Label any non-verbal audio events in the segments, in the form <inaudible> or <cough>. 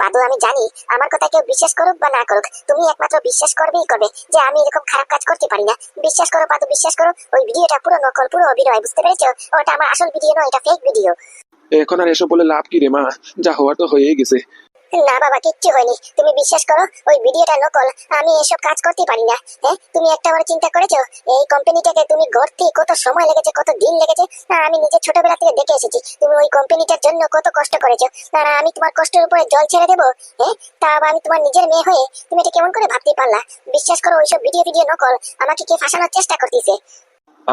পাদু আমি জানি আমার কথা কেউ বিশ্বাস করুক বা না করুক, তুমি একমাত্র বিশ্বাস করবেই করবে যে আমি এরকম খারাপ কাজ করতে পারি না। বিশ্বাস করো পাদু বিশ্বাস করো, ওই ভিডিওটা পুরো নকল, পুরো অভিনয়, বুঝতে পেরেছ? ওটা আমার আসল ভিডিও নয়, এটা ফেক ভিডিও এখন আর এসব বলে লাভ কি রে মা? যা হওয়ার তো হয়েই গেছে। না বাবা, কিচ্ছু হয়নি। তুমি বিশ্বাস করো, ওই ভিডিওটা নকল, আমি এসব কাজ করতে পারি না। হ্যাঁ তুমি একটা বার চিন্তা করেছ, এই কোম্পানিটাকে তুমি গড়তে কত সময় লেগেছে, কত দিন লেগেছে? আমি নিজে ছোটবেলা থেকে দেখে এসেছি, তুমি ওই কোম্পানিটার জন্য কত কষ্ট করেছ। আর আমি তোমার কষ্টের উপরে জল ছেড়ে দেবো হ্যাঁ? তা আমি তোমার নিজের মেয়ে হয়ে, তুমি এটা কেমন করে ভাবতে পারলা? বিশ্বাস করো, ওইসব ভিডিও ভিডিও নকল, আমাকে কে ফাঁসানোর চেষ্টা করতেছে?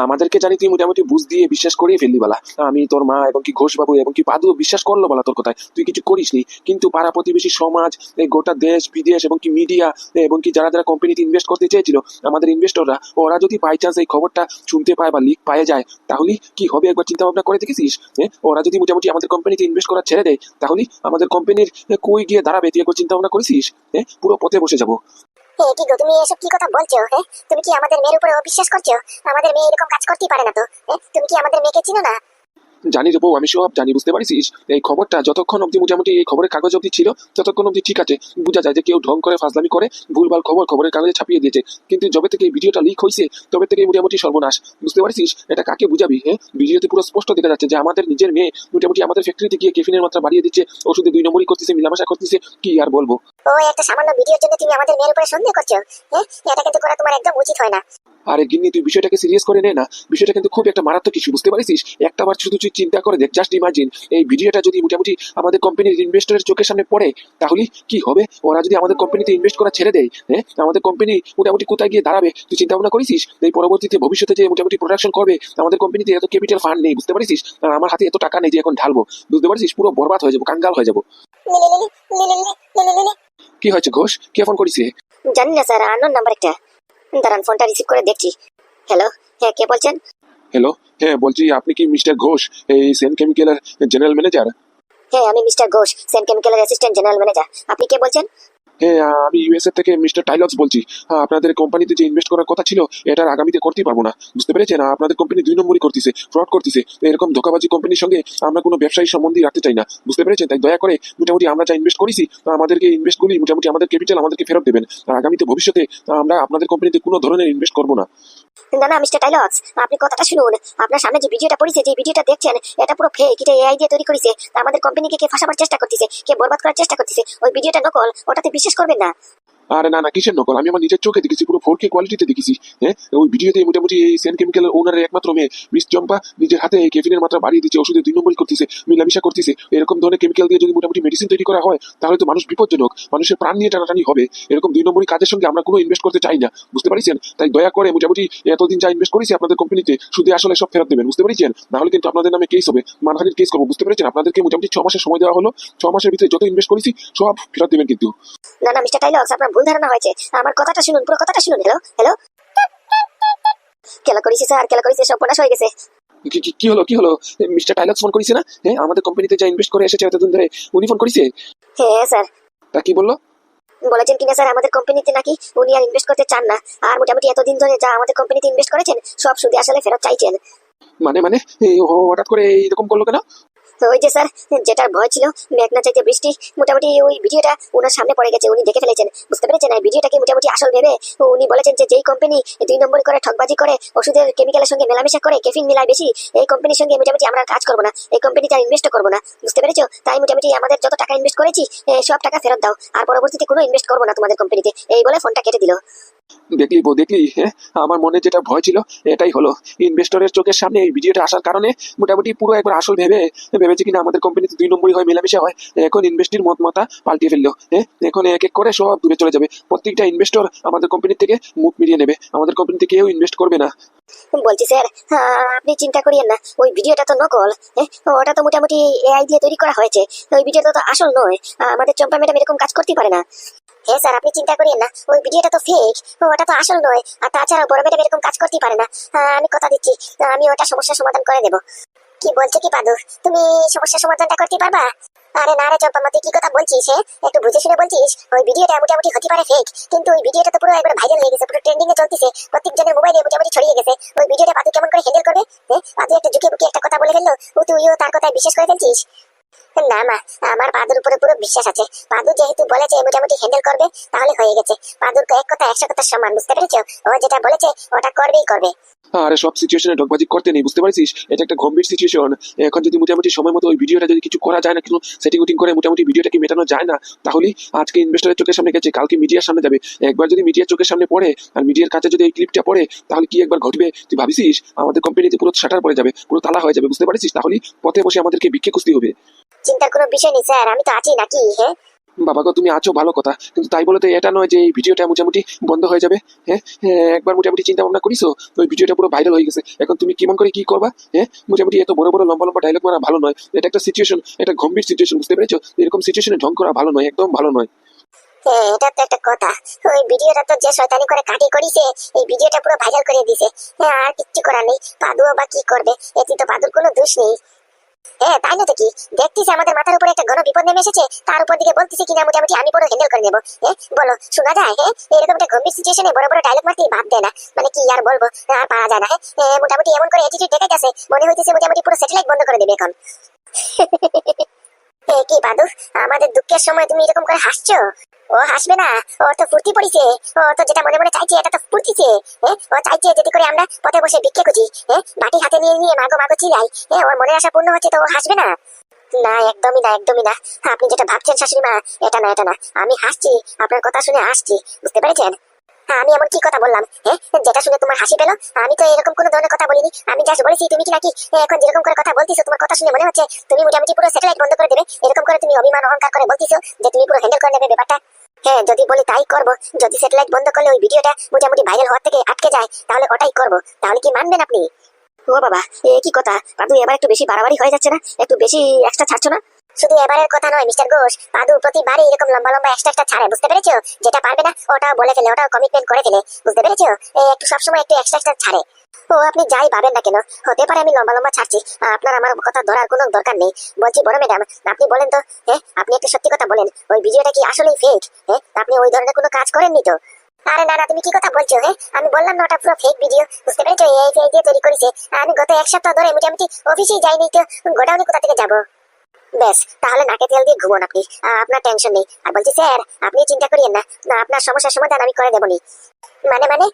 আমাদেরকে জানি তুই মোটামুটি বুঝ দিয়ে বিশ্বাস করিয়ে ফেললি বলা। আমি তোর মা এবং কি ঘোষ বাবু এবং কি পাদু বিশ্বাস করল বলা তোর কথায়। তুই কিছু করিসনি। কিন্তু পাড়া প্রতিবেশী সমাজ এই গোটা দেশ, বিদেশ এবং কি মিডিয়া এবং কি যারা যারা কোম্পানিতে ইনভেস্ট করতে চেয়েছিল, আমাদের ইনভেস্টররা ওরা যদি বাই চান্স এই খবরটা শুনতে পায় বা লিক পায়ে যায়, তাহলে কি হবে? একবার চিন্তা ভাবনা করে দেখেছিস? হ্যাঁ ওরা যদি মোটামুটি আমাদের কোম্পানিতে ইনভেস্ট করা ছেড়ে দেয়, তাহলে আমাদের কোম্পানির কই গিয়ে দাঁড়াবে? তুই একবার চিন্তা ভাবনা করেছিস? হ্যাঁ পুরো পথে বসে যাব। তুমি এসব কি কথা বলছো হ্যাঁ? তুমি কি আমাদের মেয়ের উপরে অবিশ্বাস করছ? আমাদের মেয়ে এরকম কাজ করতেই পারে না তো হ্যাঁ? তুমি কি আমাদের মেয়েকে চিনো না? জানি রে বউ, আমি সব জানি, বুঝতে পারিস এই খবরটা যতক্ষণ অবধি মোটামুটি এই খবরের কাগজ অবধি ছিল, ততক্ষণ অবধি ঠিক আছে। বোঝা যায় যে কেউ ঢং করে, ফাজলামি করে, ভুলভাল খবর খবরের কাগজে ছাপিয়ে দিয়েছে। কিন্তু যবে থেকে এই ভিডিওটা লিক হয়েছে তবে থেকে মোটামুটি সর্বনাশ। বুঝতে পারছিস এটা কাকে বুঝাবি হ্যাঁ? ভিডিওতে পুরো স্পষ্ট দেখা যাচ্ছে যে আমাদের নিজের মেয়ে মোটামুটি আমাদের ফ্যাক্টরিতে গিয়ে কেফিনের মাত্রা বাড়িয়ে দিচ্ছে, ওষুধে দুই নম্বরই করতেছে, মিলামেশা করতেছে, কি আর বলব? ও একটা সামান্য ভিডিওর জন্য তুমি আমাদের মেয়ের উপরে সন্দেহ করছ হ্যাঁ এটা কিন্তু করা তোমার একদম উচিত হয় না আরে গিন্নি তুই বিষয়টাকে সিরিয়াস করে নে না বিষয়টা কিন্তু খুব একটা মারাত্মক কিছু বুঝতে পারিস একটা বার শুধু তুই চিন্তা করে দেখ জাস্ট ইমাজিন এই ভিডিওটা যদি মোটামুটি আমাদের কোম্পানির ইনভেস্টরের চোখের সামনে পড়ে তাহলে কি হবে ওরা যদি আমাদের কোম্পানিতে ইনভেস্ট করা ছেড়ে দেয় হ্যাঁ আমাদের কোম্পানি মোটামুটি কোথায় গিয়ে দাঁড়াবে তুই চিন্তা ভাবনা করেছিস এই পরবর্তীতে ভবিষ্যতে যে মোটামুটি প্রোডাকশন করবে আমাদের কোম্পানিতে এত ক্যাপিটাল ফান্ড নেই বুঝতে পারিস আর আমার হাতে এত টাকা নেই যে এখন ঢালবো বুঝতে পারছিস পুরো বরবাদ হয়ে যাব কাঙ্গাল হয়ে যাব কি হয়েছে ঘোষ? কে ফোন করেছে? জানি না স্যার আননোন নাম্বার একটা। দাঁড়ান ফোনটা রিসিভ করে দেখছি হ্যালো হ্যাঁ কে বলছেন? হ্যালো হ্যাঁ বলছি আপনি কি মিস্টার ঘোষ? এই সেন কেমিক্যালের জেনারেল ম্যানেজার হ্যাঁ আমি মিস্টার ঘোষ সেন কেমিক্যালের অ্যাসিস্ট্যান্ট জেনারেল ম্যানেজার আপনি কে বলছেন? হ্যাঁ আমি ইউএসএ থেকে মিস্টার টাইলক্স বলছি। হ্যাঁ, আপনাদের কোম্পানিতে যে ইনভেস্ট করার কথা ছিল এটার আগামীতে করতেই পারব না। বুঝতে পেরেছেন? আপনাদের কোম্পানি দুই নম্বরই করতেছে ফ্রড করতেছে। এরকম ধোকাবাজি কোম্পানির সঙ্গে আমরা কোনো ব্যবসায়ী সম্বন্ধই রাখতে চাই না। বুঝতে পেরেছেন? তাই দয়া করে মোটামুটি আমরা যা ইনভেস্ট করেছি তা আমাদেরকে ইনভেস্টগুলি মোটামুটি আমাদের ক্যাপিটাল আমাদেরকে ফেরত দেবেন। আর আগামীতে ভবিষ্যতে আমরা আপনাদের কোম্পানিতে কোনো ধরনের ইনভেস্ট করব না। না না মিস্টার টাইলক্স আপনি কথাটা শুনুন। আপনার সামনে যে ভিডিওটা পড়েছে যে ভিডিওটা দেখছেন এটা পুরো ফেক এটা এআই দিয়ে তৈরি করেছে। আমাদের কোম্পানিকে কে ফাঁসাবার চেষ্টা করতেছে কে বরবাদ করার চেষ্টা করতেছে ওই ভিডিওটা নকল ওটাতে বিশ্বাস করবেন না। আরে না না, কিসের নকল? আমি আমার নিজের চোখে দেখেছি, পুরো ফোর কে কোয়ালিটিতে দেখেছি হ্যাঁ? ওই ভিডিওতে মোটামুটি এই সেন কেমিক্যালের ওনারের একমাত্র মেয়ে মিস চম্পা নিজের হাতে এই কেফিনের মাত্রা বাড়িয়ে দিচ্ছে ওষুধে দুই নম্বরই করতেছে, মিলামিশা করতেছে। এরকম ধরনের কেমিক্যাল দিয়ে যদি মোটামুটি মেডিসিন তৈরি করা হয়, তাহলে তো মানুষ বিপজ্জনক, মানুষের প্রাণ নিয়ে টানাটানি হবে। এরকম দুই নম্বরই কাজের সঙ্গে আমরা কোনো ইনভেস্ট করতে চাই না, বুঝতে পারছেন? তাই দয়া করে মোটামুটি এতদিন যা ইনভেস্ট করেছি আপনাদের কোম্পানিতে শুধু আসলে সব ফেরত দেবেন, বুঝতে পারছেন? নাহলে কিন্তু আপনাদের নামে কেস হবে, মানহানির কেস করব, বুঝতে পেরেছেন? আপনাদেরকে মোটামুটি ছ মাসের সময় দেওয়া হলো, ছ মাসের ভিতরে যত ইনভেস্ট করেছি, সব ফেরত দেবেন কিন্তু। না না মিস্টার টাইলক্স আপনার ভুল ধারণা হয়েছে। আমার কথাটা শুনুন পুরো কথাটা শুনুন হ্যালো হ্যালো কেলা করেছি স্যার কেলা করেছি সব হয়ে গেছে। কি হলো কি হলো? মিস্টার টাইলক্স ফোন করেছে না? হ্যাঁ আমাদের কোম্পানিতে যা ইনভেস্ট করে এসেছে এতদিন ধরে উনি ফোন করেছে? হ্যাঁ স্যার। তা কি বলল? বলেছেন কিনা স্যার আমাদের কোম্পানিতে নাকি উনি আর ইনভেস্ট করতে চান না। আর মোটামুটি এতদিন ধরে যা আমাদের কোম্পানিতে ইনভেস্ট করেছেন সব সুদে আসলে ফেরত চাইছেন। মানে মানে? হঠাৎ করে এইরকম করল কেন? ওই যে স্যার, যেটার ভয় ছিল, মেঘনা চাইতে বৃষ্টি, মোটামুটি ওই ভিডিওটা ওনার সামনে পড়ে গেছে, উনি দেখে ফেলেছেন। বুঝতে পেরেছেন? আর ভিডিওটাকে মোটামুটি আসল ভেবে? উনি বলেছেন যে, যেই কোম্পানি দুই নম্বর করে, ঠকবাজি করে, ওষুধের কেমিক্যালের সঙ্গে মেলামেশা করে কেফিন মিলায় বেশি, এই কোম্পানির সঙ্গে মোটামুটি আমরা কাজ করব না। এই কোম্পানিতে ইনভেস্ট করব না। বুঝতে পেরেছ? তাই মোটামুটি আমাদের যত টাকা ইনভেস্ট করেছি সব টাকা ফেরত দাও। আর পরবর্তীতে কোনো ইনভেস্ট করব না তোমাদের কোম্পানিতে এই বলে ফোনটা কেটে দিল। দেখলি বউ দেখলি? হ্যাঁ আমার মনে যেটা ভয় ছিল এটাই হলো। ইনভেস্টরের চোখের সামনে এই ভিডিওটা আসার কারণে মোটামুটি পুরো একবার আসল ভেবে ভেবেছে কিনা আমাদের কোম্পানিতে দুই নম্বরই হয় মেলামেশা হয়। এখন ইনভেস্টির মত মাথা পাল্টিয়ে ফেলল হ্যাঁ? এখন এক এক করে সব দূরে চলে যাবে। প্রত্যেকটা ইনভেস্টর আমাদের কোম্পানি থেকে মুখ মিলিয়ে নেবে। আমাদের কোম্পানিতে কেউ ইনভেস্ট করবে না। বলছি স্যার হ্যাঁ, আপনি চিন্তা করিয়েন না। ওই ভিডিওটা তো নকল হ্যাঁ, ওটা তো মোটামুটি এআই দিয়ে তৈরি করা হয়েছে। ওই ভিডিওটা তো আসল নয়। আমাদের চম্পা ম্যাডাম এরকম কাজ করতে পারে না। হ্যাঁ স্যার আপনি চিন্তা করিয়েন না। ওই ভিডিওটা তো ফেক ওটা তো আসল নয়। আর তাছাড়া বড় ম্যাডাম এরকম কাজ করতে পারে না। আমি কথা দিচ্ছি। আমি ওটা সমস্যার সমাধান করে দেবো। কি বলছো কি পাদু তুমি সমস্যার সমাধানটা করতে পারবা? আরে না রে চম্পা তুই কি কথা বলছিস হ্যাঁ? একটু বুঝে শুনে বলছিস, ওই ভিডিওটা মোটামুটি হতে পারে ফেক কিন্তু ওই ভিডিওটা তো পুরো একবার ভাইরাল হয়ে গেছে, পুরো ট্রেন্ডিং এ চলতেছে। প্রত্যেকজনের মোবাইলে মোটামুটি ছড়িয়ে গেছে। ওই ভিডিওটা পাদু কেমন করে হ্যান্ডেল করবে হ্যাঁ? পাদু একটা ঝুঁকে বুকে একটা কথা বলে ফেলল। ও তুইও তার কথায় বিশ্বাস করে ফেলছিস? না, মা। আমার পাদুর উপরে পুরো বিশ্বাস আছে। পাদু যেহেতু বলেছে মোটামুটি হ্যান্ডেল করবে, তাহলে হয়ে গেছে। পাদুর এক কথা, একশো কথা সমান বুঝতে পেরেছ? ও যেটা বলেছে, ওটা করবেই করবে। আরে, সব সিচুয়েশনে ডকবাজি করতে নেই, বুঝতে পারছিস? এটা একটা গম্ভীর সিচুয়েশন এখন যদি মোটামুটি সময় মতো ওই ভিডিওটা যদি কিছু করা যায় না, কিন্তু সেটিং উটিং করে মোটামুটি ভিডিওটাকে মেটানো যায় না, তাহলে আজকে ইনভেস্টরের চোখের সামনে গেছে, কালকে মিডিয়ার সামনে যাবে। একবার যদি মিডিয়ার চোখের সামনে পড়ে, আর মিডিয়ার কাছে যদি এই ক্লিপটা পড়ে, তাহলে কি একবার ঘটবে? তুই ভাবিস আমাদের কোম্পানিতে পুরো শাটার পড়ে যাবে, পুরো তালা হয়ে যাবে, বুঝতে পারছিস? তাহলে পথে বসে আমাদেরকে ভিক্ষে খুঁজতে হবে। চিন্তার কোনো বিষয় নেই স্যার। আমি তো আছি নাকি হ্যাঁ? বাবা গো তুমি আছো ভালো কথা। কিন্তু তাই বলে তো এটা নয় যে এই ভিডিওটা মোটামুটি বন্ধ হয়ে যাবে হ্যাঁ? হ্যাঁ, একবার মোটামুটি চিন্তা ভাবনা করিস ওই ভিডিওটা পুরো ভাইরাল হয়ে গেছে। এখন তুমি কেমন করে কি করবা হ্যাঁ? মোটামুটি এত বড় বড় লম্বা লম্বা ডায়লগ মারা ভালো নয়। এটা একটা সিচুয়েশন একটা গম্ভীর সিচুয়েশন বুঝতে পেরেছ? এরকম সিচুয়েশনে ঢং করা ভালো নয় একদম ভালো নয়। হ্যাঁ এটা তো একটা কথা। ওই ভিডিওটা তো যে শয়তানি করে কাটি করিছে এই ভিডিওটা পুরো ভাইরাল করে দিছে। হ্যাঁ আর কিচ্ছু করার নেই। পাদুও বা কি করবে এতে তো পাদুর কোনো দোষ নেই। হ্যাঁ তাই না কি? দেখতেছি আমাদের মাথার উপরে একটা ঘন বিপদ নেমে এসেছে, তার উপর দিকে বলতেছি কিনা মোটামুটি আমি পুরো হ্যান্ডেল করে নেব। হ্যাঁ বলো, শোনা যায় হ্যাঁ? এরকম একটা গম্ভীর সিচুয়েশনে বড় বড় ডায়লগ মারতে ভাব দেয় না। মানে কি আর বলব, আর পারা যায় না হ্যাঁ? মোটামুটি এমন করে অ্যাটিটিউড দেখে গেছে মনে হইতেছে মোটামুটি পুরো স্যাটেলাইট বন্ধ করে দেবে এখন। <laughs> কি পাদু আমাদের দুঃখের সময় তুমি এরকম করে হাসছো? ও হাসবে না, ও তো ফুর্তি পড়িছে। ও তো যেটা মনে মনে চাইছে, এটা তো ফুর্তিছে ও চাইছে যদি করে আমরা পথে বসে ভিক্ষে খুঁজি হ্যাঁ বাটি হাতে নিয়ে নিয়ে মাগো মাগো চিলাই হ্যাঁ ওর মনের আশা পূর্ণ হচ্ছে তো ও হাসবে না? না, একদমই না একদমই না। আপনি যেটা ভাবছেন শাশুড়ি মা এটা না এটা না। আমি হাসছি, আপনার কথা শুনে হাসছি, বুঝতে পেরেছেন? আমি এমন কি কথা বললাম। হ্যাঁ যেটা শুনে তোমার হাসি পেল? আমি তো এরকম কোনো ধরনের কথা বলিনি। আমি জাস্ট বলেছি, তুমি কি নাকি এখন যেরকম করে কথা বলতিছো, তোমার কথা শুনে মনে হচ্ছে তুমি মোটামুটি পুরো স্যাটেলাইট বন্ধ করে দেবে। এরকম করে তুমি অভিমান, অহংকার করে বলতিছো যে তুমি পুরো হ্যান্ডেল করে নেবে ব্যাপারটা। হ্যাঁ যদি বলি তাই করব। যদি স্যাটেলাইট বন্ধ করলে ওই ভিডিওটা মোটামুটি ভাইরাল হওয়ার থেকে আটকে যায়, তাহলে ওটাই করব। তাহলে কি মানবেন আপনি? ও বাবা, এ কি কথা? পাদু এবার একটু বেশি বাড়াবাড়ি হয়ে যাচ্ছে না? একটু বেশি এক্সট্রা ছাড়ছো না? শুধু এবারের কথা নয়, মিস্টার ঘোষ, পাদু প্রতিবারই এরকম লম্বা লম্বা এক্সট্রা এক্সট্রা ছাড়ে, বুঝতে পেরেছ? যেটা পারবে না, ওটাও বলে ফেলে, ওটাও কমিটমেন্ট করে ফেলে, বুঝতে পেরেছ? এই একটু সবসময় একটু এক্সট্রা এক্সট্রা ছাড়ে। ও, আপনি যাই ভাবেন না কেন, হতে পারে আমি লম্বা লম্বা ছাড়ছি, আপনার আমার কথা ধরার কোনো দরকার নেই। বলছি, বড় ম্যাডাম আপনি বলেন তো হ্যাঁ আপনি একটু সত্যি কথা বলেন, ওই ভিডিওটা কি আসলেই ফেক হ্যাঁ আপনি ওই ধরনের কোনো কাজ করেননি তো? আরে না না, তুমি কি কথা বলছো হ্যাঁ আমি বললাম না ওটা পুরো ফেক ভিডিও বুঝতে পেরেছ? এই ফেক দিয়ে তৈরি করেছে, আমি গত এক সপ্তাহ ধরে মোটামুটি অফিসেই যাইনি তো, গোডাউনে কোথা থেকে যাব? বেশ, তাহলে নাকে তেল দিয়ে ঘুমোন আপনি। আপনার টেনশন নেই। আর বলছি, স্যার, আপনি চিন্তা করিয়েন না। আপনার সমস্যার সমাধান আমি করে দেবনি মানে মানে?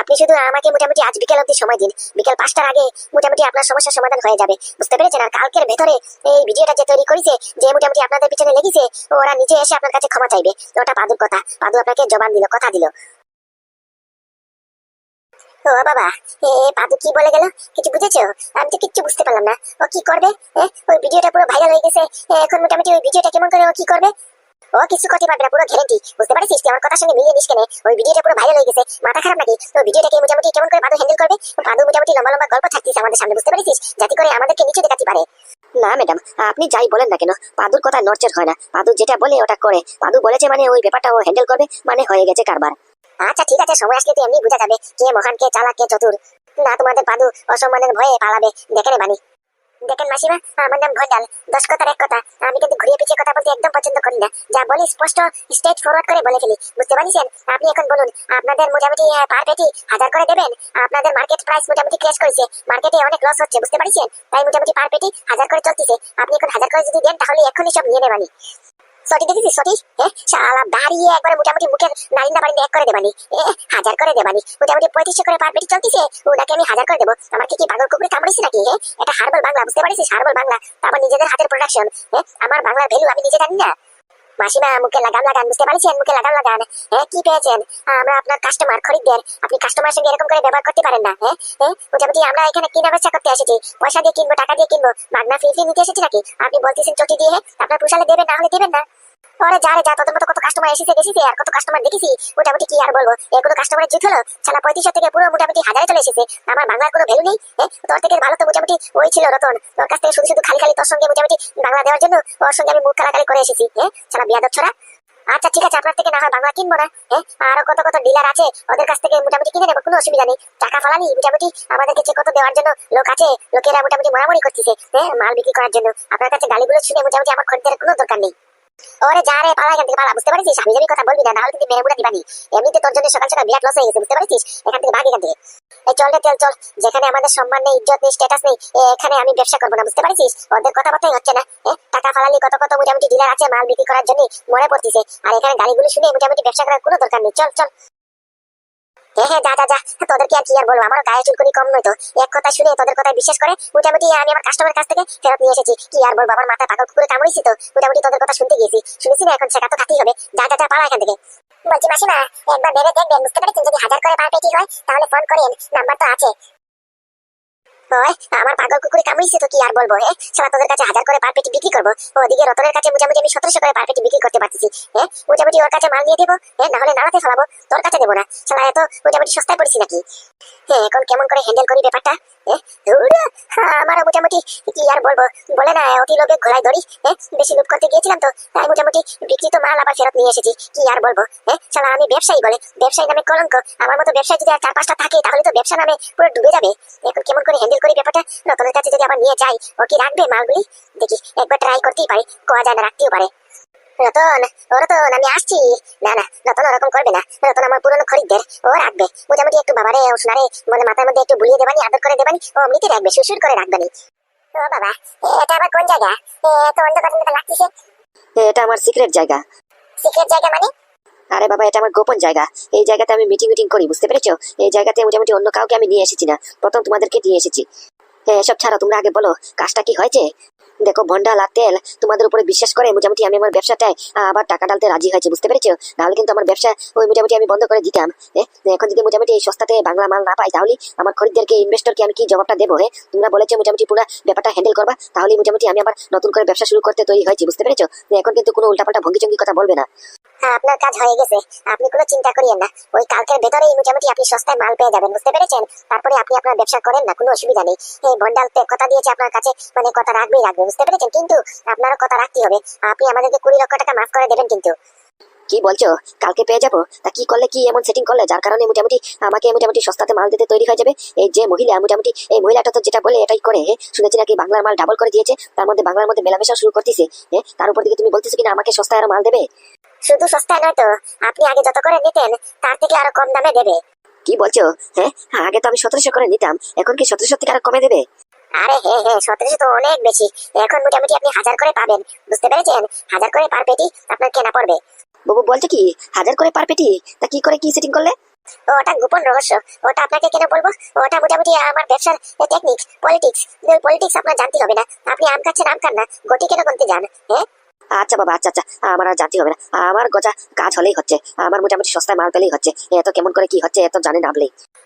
আপনি শুধু আমাকে মোটামুটি আজ বিকেল অব্দি সময় দিন। বিকেল পাঁচটার আগে মোটামুটি আপনার সমস্যার সমাধান হয়ে যাবে। বুঝতে পেরেছেন? আর কালকের ভেতরে এই ভিডিওটা যে তৈরি করেছে, যে মোটামুটি আপনাদের পিছনে লেগেছে, ওরা নিচে এসে আপনার কাছে ক্ষমা চাইবে। ওটা পাদুর কথা। পাদু আপনাকে জবান দিল, কথা দিল। ও বাবা, এ পাদু কি বলে গেল? কিছু বুঝেছ? আমি তো কিচ্ছু বুঝতে পারলাম না। ও কি করবে? ওই ভিডিওটা পুরো ভাইরাল হয়ে গেছে। এখন মোটামুটি ওই ভিডিওটা কেমন করে ও কি করবে? ও কিছু করতে পারবে না, পুরো গ্যারেন্টি বুঝতে পারছিস? আমার কথার সঙ্গে মিলিয়ে নিস কেন? ওই ভিডিওটা পুরো ভাইরাল হয়ে গেছে। মাথা খারাপ নাকি? তো ভিডিওটাকে মোটামুটি কেমন করে পাদু হ্যান্ডেল করবে? পাদু মোটামুটি লম্বা লম্বা গল্প থাকতিস আমাদের সামনে, বুঝতে পারছিস? যাতে করে আমাদেরকে নিচে দেখাতে পারে। না ম্যাডাম আপনি যাই বলেন না কেন? পাদুর কথা নড়চড় হয় না। পাদু যেটা বলে ওটা করে। পাদু বলেছে মানে ওই ব্যাপারটা ও হ্যান্ডেল করবে মানে হয়ে গেছে কারবার। আচ্ছা ঠিক আছে, সময় আসলে তো এমনি বোঝা যাবে কে মহান, কে চালাক, কে চতুর। না, তোমাদের পাদু অসম্মানের ভয়ে পালাবে। দেখে রে বানি দেখেন মাসিমা, আমার নাম ভন্ডাল দশ কথার এক কথা। আমি কিন্তু ঘুরিয়ে পিছিয়ে কথা বলতে একদম পছন্দ করি না। যা বলি স্পষ্ট স্ট্রেট ফরওয়ার্ড করে বলে ফেলি। বুঝতে পারছেন? আপনি এখন বলুন, আপনাদের মোটামুটি পার পেটি হাজার করে দেবেন? আপনাদের মার্কেট প্রাইস মোটামুটি ক্র্যাশ করেছে। মার্কেটে অনেক লস হচ্ছে, বুঝতে পারছেন? তাই মোটামুটি পার পেটি হাজার করে চলতেছে। আপনি এখন হাজার করে যদি দেন, তাহলে এখনই সব নিয়ে নেবানি সঠিক দেখেছি সঠিক হ্যাঁ? শালা দাঁড়িয়ে একবারে মোটামুটি মুখের নারিন্দা বাড়ি এক করে দেবানি। হাজার করে দেবানি। মোটামুটি পঁয়ত্রিশশো করে পার পেটি চলতেছে। ওনাকে আমি হাজার করে দেবো। আমার কি পাগল কুকুরে কামড়েছে নাকি? হ্যাঁ? এটা হার্বাল বাংলা, বুঝতে পারিস হার্বাল বাংলা। তারপর নিজেদের হাতের প্রোডাকশন হ্যাঁ? আমার বাংলার ভ্যালু আমি নিজে জানি না। মাসিমা মুখে লাগাম লাগান, বুঝতে পারছেন? মুখে লাগাম লাগান। হ্যাঁ কি পেয়েছেন? আমরা আপনার কাস্টমার খরিদ্দার। আপনি কাস্টমার সঙ্গে এরকম করে ব্যবহার করতে পারেন না হ্যাঁ? হ্যাঁ আমরা এখানে কিনা বেচা করতে এসেছি? পয়সা দিয়ে কিনবো, টাকা দিয়ে কিনবো, মাগনা ফ্রি ফ্রি নিতে এসেছি নাকি? আপনি বলতেছেন চটি দিয়ে? আপনার পোষালে দেবেন, না হলে দেবেন না। ওরে যা রে যা, তোদের মতো কত কাস্টমার এসেছে গেছিছে আর কত কাস্টমার দেখেছি, মোটামুটি কি আর বলব? এ কোনো কাস্টমারের জিত হলো? সালা পঁয়ত্রিশশো থেকে পুরো মোটামুটি হাজারে চলে এসেছে। আমার বাংলার কোনো ভ্যালু নেই হ্যাঁ? তোর থেকে ভালো তো মোটামুটি ওই ছিল রতন। তোর কাছ থেকে শুধু শুধু খালি খালি তোর সঙ্গে মোটামুটি বাংলা দেওয়ার জন্য ওর সঙ্গে আমি মুখ কালাকালি করে এসেছি হ্যাঁ? সালা বিয়াদব ছড়া। আচ্ছা ঠিক আছে, আপনার থেকে না হয় বাংলা কিনবো না হ্যাঁ? আরও কত কত ডিলার আছে, ওদের কাছ থেকে মোটামুটি কিনে নেব, কোনো অসুবিধা নেই। টাকা ফালানি, মোটামুটি আমাদেরকে চেক কত দেওয়ার জন্য লোক আছে, লোকেরা মোটামুটি মারামারি করতেছে হ্যাঁ? মাল বিক্রি করার জন্য। আপনার কাছে গালিগুলো শুনে মোটামুটি আমার খরিদ্দারের কোনো দরকার নেই। ওরে যা রে, পালা এখান থেকে, পালা। বুঝতে পারছিস? আমি যদি কথা বলবি না, নাহলে কিন্তু মেরে মুড়া দিবানি। এমনিতে তোর জন্য সকাল সকাল বিরাট লস হয়ে গেছে, বুঝতে পারছিস? এখান থেকে ভাগ এখান থেকে। এই চল রে চল চল। যেখানে আমাদের সম্মান নেই, ইজ্জত নেই স্ট্যাটাস নেই এখানে আমি ব্যবসা করব না, বুঝতে পারছিস? ওদের কথাবার্তাই হচ্ছে না টাকা ফালালি, কত কত মোটামুটি ডিলার আছে, মাল বিক্রি করার জন্য মনে পড়তিছে। আর এখানে গাড়িগুলো শুনে মোটামুটি ব্যবসা করার কোনো দরকার নেই। চল চল। হ্যাঁ কাছ থেকে এসেছি। আর বলব, আমার মাথা পাগল কুকুরে তো। মোটামুটি তোদের কথা শুনতে গিয়েছি। শুনেছি না এখন শেখা তো থাকতেই হবে। যা যা যা, পালা মাসিমা, একবার ভেবে দেখবেন, বুঝতে পেরেছেন? যদি হাজার করে পার পেটি হয়, তাহলে ফোন করেন। নাম্বার তো আছে। আমার পাগল কুকুরে কামড়িয়েছে তো কি আর বলব হ্যাঁ সারা তোদের কাছে হাজার করে পার পেটি বিক্রি করব। ওদিকে রতনের কাছে মোটামুটি আমি সতেরোশো করে পার বিক্রি করতে পারতেছি হ্যাঁ মোটামুটি ওর কাছে মাল নিয়ে দেবো হ্যাঁ নাহলে নাড়াতে ফেলাবো তোর কাছে দেবো না। সারা এত মোটামুটি সস্তায় পড়ছি নাকি? হ্যাঁ এখন কেমন করে হ্যান্ডেল করি ব্যাপারটা? হ্যাঁ কি আর বলব? হ্যাঁ আমি ব্যবসায়ী বলে, ব্যবসায়ী আমার মতো ব্যবসায়ী যদি থাকে, তাহলে তো ব্যবসা ডুবে কেমন করে হ্যান্ডেল করি ব্যাপারটা? যদি আবার নিয়ে যাই, ও কি রাখবে মালগুলি? দেখি, একবার ট্রাই করতেই পারি, কোয়া যায় না, রাখতেও পারে। রতন ও রতন আমি আসছি। না না রতন ওরকম করবে না। রতন আমার পুরনো খরিদ্দের ও রাখবে। মোটামুটি একটু বাবারে ও সোনারে মানে মাথার মধ্যে একটু বুলিয়ে দেবানি আদর করে দেবানি ও এমনিতে রাখবে সুসুর করে রাখবানি। ও বাবা এটা আবার কোন জায়গা? এত অন্ধকার অন্ধকার লাগতেছে এটা আমার সিক্রেট জায়গা। সিক্রেট জায়গা মানে? আরে বাবা এটা আমার গোপন জায়গা। এই জায়গাতে আমি মিটিং মিটিং করি বুঝতে পেরেছ? এই জায়গাতে মোটামুটি অন্য কাউকে আমি নিয়ে এসেছি না। প্রথম তোমাদেরকে নিয়ে এসেছি। হ্যাঁ এসব ছাড়া তোমরা আগে বলো কাজটা কি হয়েছে? দেখো ভন্ডাল আর তেল তোমাদের উপরে বিশ্বাস করে মোটামুটি আমি আমার ব্যবসাটায় আবার টাকা ডালতে রাজি হয়েছে, বুঝতে পেরেছ? তাহলে কিন্তু আমার ব্যবসা ওই মোটামুটি আমি বন্ধ করে দিতাম এখন যদি মোটামুটি এই সস্তাতে বাংলা মাল না পাই, তাহলে আমার খরিদ্দারকে ইনভেস্টরকে আমি কি জবাবটা দেবো হ্যাঁ তোমরা বলেছ মোটামুটি পুরো ব্যাপারটা হ্যান্ডেল করবা, তাহলে মোটামুটি আমি আবার নতুন করে ব্যবসা শুরু করতে তৈরি হয়েছি, বুঝতে পেরেছ? এখন কিন্তু কোনো উল্টাপাল্টা ভঙ্গি চঙ্গি কথা বলবে না। আপনার কাজ হয়ে গেছে। আপনি কোনো চিন্তা করিয়েন না। ওই কালকের ভেতরেই মোটামুটি আপনি সস্তায় মাল পেয়ে যাবেন, বুঝতে পেরেছেন? তারপরে আপনি আপনার ব্যবসা করেন না, কোনো অসুবিধা নেই। এই বন্ডাল কথা দিয়েছে আপনার কাছে মানে কথা রাখবেই রাখবে, বুঝতে পেরেছেন? কিন্তু আপনারও কথা রাখতে হবে। আপনি আমাদেরকে কুড়ি লক্ষ টাকা মাফ করে দেবেন কিন্তু। কি বলছো? কালকে পেয়ে যাব? তা কি করলে, কি এমন সেটিং করলে? যার কারণে মোটামুটি আমাকে মোটামুটি সস্তাতে মাল দিতে তৈরি হয়ে যাবে। এই যে মহিলা, মোটামুটি এই মহিলাটা তো যেটা বলে এটাই করে হ্যাঁ শুনেছি নাকি বাংলার মাল ডাবল করে দিয়েছে। তার মধ্যে বাংলার মধ্যে মেলামেশা শুরু করতেছে হ্যাঁ তার উপর দিকে তুমি বলতেছো কিনা, আমাকে সস্তায় আরও মাল দেবে? শুধু সস্তায় নয় তো। আপনি আগে যত করে নিতেন তার থেকে আরও কম দামে দেবে। কি বলছো? হ্যাঁ? আগে তো আমি সতেরোশো করে নিতাম এখন কি সতেরোশো থেকে আরও কমে দেবে? আরে হ্যাঁ হ্যাঁ সতেরোশো তো অনেক বেশি। এখন মোটামুটি আপনি হাজার করে পাবেন। বুঝতে পেরেছেন? হাজার করে পার পেটি আপনার কেনা পড়বে। বাবু বলছো কি? হাজার করে পার পেটি? তা কি করে কি সেটিং করলে? ওটা গোপন রহস্য। ওটা আপনাকে কেন বলব? ওটা মোটামুটি আমার ব্যবসার টেকনিক পলিটিক্স পলিটিক্স আপনার জানতে হবে না। আপনি আম খাচ্ছেন আম খান না। গটি কেন গুনতে যান? হ্যাঁ? আচ্ছা বাবা আচ্ছা আচ্ছা। আমার আর জানতে হবে না। আমার গজা কাজ হলেই হচ্ছে। আমার মোটামুটি সস্তায় মাল পেলেই হচ্ছে। এত কেমন করে কি হচ্ছে এত জানে না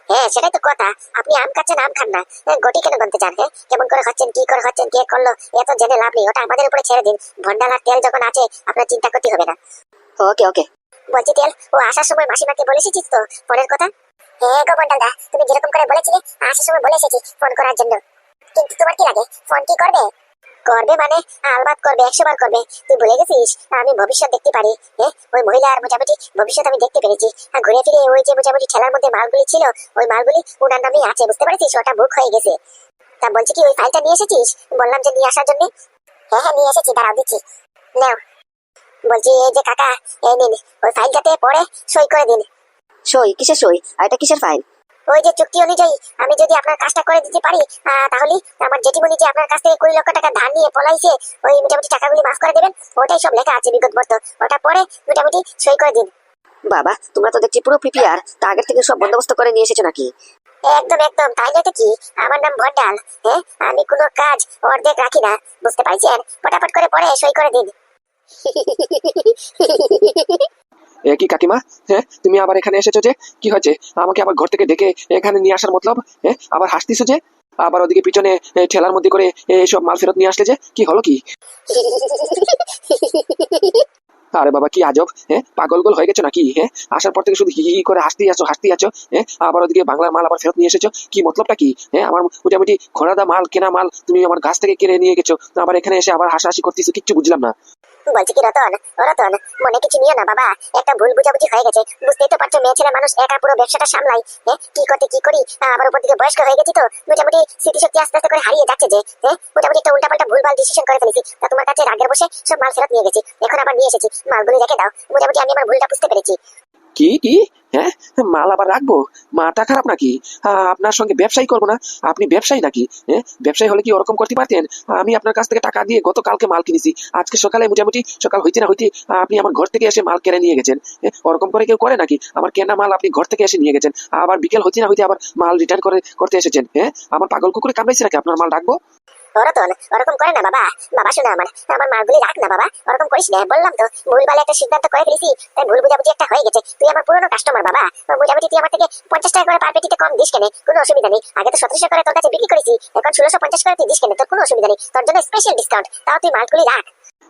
হ্যাঁ সেটাই তো কথা। আপনি আম খান না। গটি কেন গুনতে চান হ্যাঁ? কেমন করে খাচ্ছেন কি করে খাচ্ছেন কে করল এত জেনে লাভ নেই। ওটা আমাদের উপরে ছেড়ে দিন। ভন্ডাল আর তেল যখন আছে আপনার চিন্তা করতে হবে না। ওকে ওকে। বলছি তেল ও আসার সময় মাসিমাকে বলে এসেছিস তো ফোনের কথা? হ্যাঁ গো তুমি যেরকম করে বলেছিলে আসার সময় বলে এসেছি ফোন করার জন্য। কিন্তু তোমার কি লাগে? ফোন কি করবে? করবে মানে আলবাত করবে একশো বার করবে। তুই ভুলে গেছিস? আমি ভবিষ্যৎ দেখতে পারি হ্যাঁ ওই মহিলার মোটামুটি ভবিষ্যৎ আমি দেখতে পেরেছি। আর ঘুরে ফিরে ওই যে মোটামুটি ঠেলার মধ্যে মালগুলি ছিল, ওই মালগুলি ওনার নামেই আছে, বুঝতে পেরেছিস? ওটা বুক হয়ে গেছে। তা বলছি কি, ওই ফাইলটা নিয়ে এসেছিস? বললাম যে নিয়ে আসার জন্য। হ্যাঁ হ্যাঁ নিয়ে এসেছি, দাঁড়াও, দিচ্ছি। নাও। বলছি, এই যে কাকা, এই নিন, ওই ফাইলটাতে পড়ে, সই করে দিন। সই? কিসের সই? আর এটা কিসের ফাইল ওই যে চুক্তি অনুযায়ী আমি যদি আপনার কাজটা করে দিতে পারি তাহলে আমার জেঠিমণি যে আপনার কাছ থেকে কুড়ি লক্ষ টাকা ধার নিয়ে পলাইছে ওই মোটামুটি টাকাগুলি মাফ করে দেবেন ওটাই সব লেখা আছে বিগত ওটা পরে মোটামুটি সই করে দিন। বাবা তোমরা তো দেখছি পুরো প্রিপেয়ার তা আগের থেকে সব বন্দোবস্ত করে নিয়ে এসেছ নাকি? একদম একদম। তাই না কি? আমার নাম ভন্ডাল হ্যাঁ? আমি কোনো কাজ অর্ধেক রাখি না বুঝতে পারছেন ফটাফট করে পরে সই করে দিন। <laughs> কি কাকিমা? হ্যাঁ তুমি আবার এখানে এসেছ যে? কি হয়েছে? আমাকে আবার ঘর থেকে ডেকে এখানে নিয়ে আসার মতলব? হ্যাঁ আবার হাসতিছো যে? আবার ওদিকে পিছনে ঠেলার মধ্যে করে এইসব মাল ফেরত নিয়ে আসলে যে? কি হলো কি? আরে বাবা, কি আজব হ্যাঁ পাগল গোল হয়ে গেছো নাকি? হ্যাঁ আসার পর থেকে শুধু হি হি করে হাসতেই আছো হাসতেই আছো হ্যাঁ আবার ওদিকে বাংলার মাল আবার ফেরত নিয়ে এসেছ? কি মতলবটা কি? হ্যাঁ আমার মোটামুটি ঘোড়াদা মাল, কেনা মাল তুমি আমার গাছ থেকে কিনে নিয়ে গেছো। আবার এখানে এসে আবার হাসাহাসি করতেছো, কিচ্ছু বুঝলাম না। বলছি কি রতন? রতন, মনে কিছু নিও না বাবা। একটা ভুল বুঝাবুঝি হয়ে গেছে। বুঝতেই তো পারছ, মেয়ে ছেলে মানুষ একা পুরো ব্যবসাটা সামলাই। কি করতে, কি করি? আমার উপর দিকে বয়স্ক হয়ে গেছি তো। মোটামুটি স্মৃতিশক্তি আস্তে আস্তে করে হারিয়ে যাচ্ছে যে হ্যাঁ মোটামুটি একটা উল্টাপাল্টা ভুলভাল ডিসিশন করে ফেলেছি। তা তোমার কাছে রাগের বসে সব মাল ফেরত নিয়ে গেছি। এখন আবার নিয়ে এসেছি। মালগুলো রেখে দাও। মোটামুটি আমি আমার ভুলটা বুঝতে পেরেছি। কি? কি? হ্যাঁ? মাল আবার রাখব? মাটা খারাপ নাকি? আপনার সঙ্গে ব্যবসায়ী করব না। আপনি ব্যবসায়ী নাকি? হ্যাঁ? ব্যবসায়ী হলে কি ওরকম করতে পারতেন? আমি আপনার কাছ থেকে টাকা দিয়ে গতকালকে মাল কিনেছি। আজকে সকালে মোটামুটি সকাল হইতে না হইতে আপনি আমার ঘর থেকে এসে মাল কেড়ে নিয়ে গেছেন। হ্যাঁ, ওরকম করে কেউ করে নাকি? আমার কেনা মাল আপনি ঘর থেকে এসে নিয়ে গেছেন। আবার বিকেল হইতে না হইতে আবার মাল রিটার্ন করে করতে এসেছেন। হ্যাঁ? আমার পাগল কুকুরে কামড়াইছে নাকি? আপনার মাল রাখব? রতন ওরকম করে না বাবা। বাবা, শোনা আমার। আমার মালগুলি রাখ না বাবা। ওরকম করিস না। বললাম তো, ভুলভাল একটা সিদ্ধান্ত করে ফেলেছি। তাই ভুল বুঝাবুঝি একটা হয়ে গেছে। তুই আমার পুরনো কাস্টমার বাবা। বুঝাবুঝি তুই আমার থেকে পঞ্চাশ টাকা করে পার কম দিস কেন? কোনো অসুবিধা নেই। আগে তো সতেরোশো করে তোর কাছে বিক্রি করেছি। এখন ষোলোশো পঞ্চাশ করে তুই দিস কেন? তোর কোনো অসুবিধা নেই। তোর জন্য স্পেশাল ডিসকাউন্ট তাও তুই মালগুলি রাখ।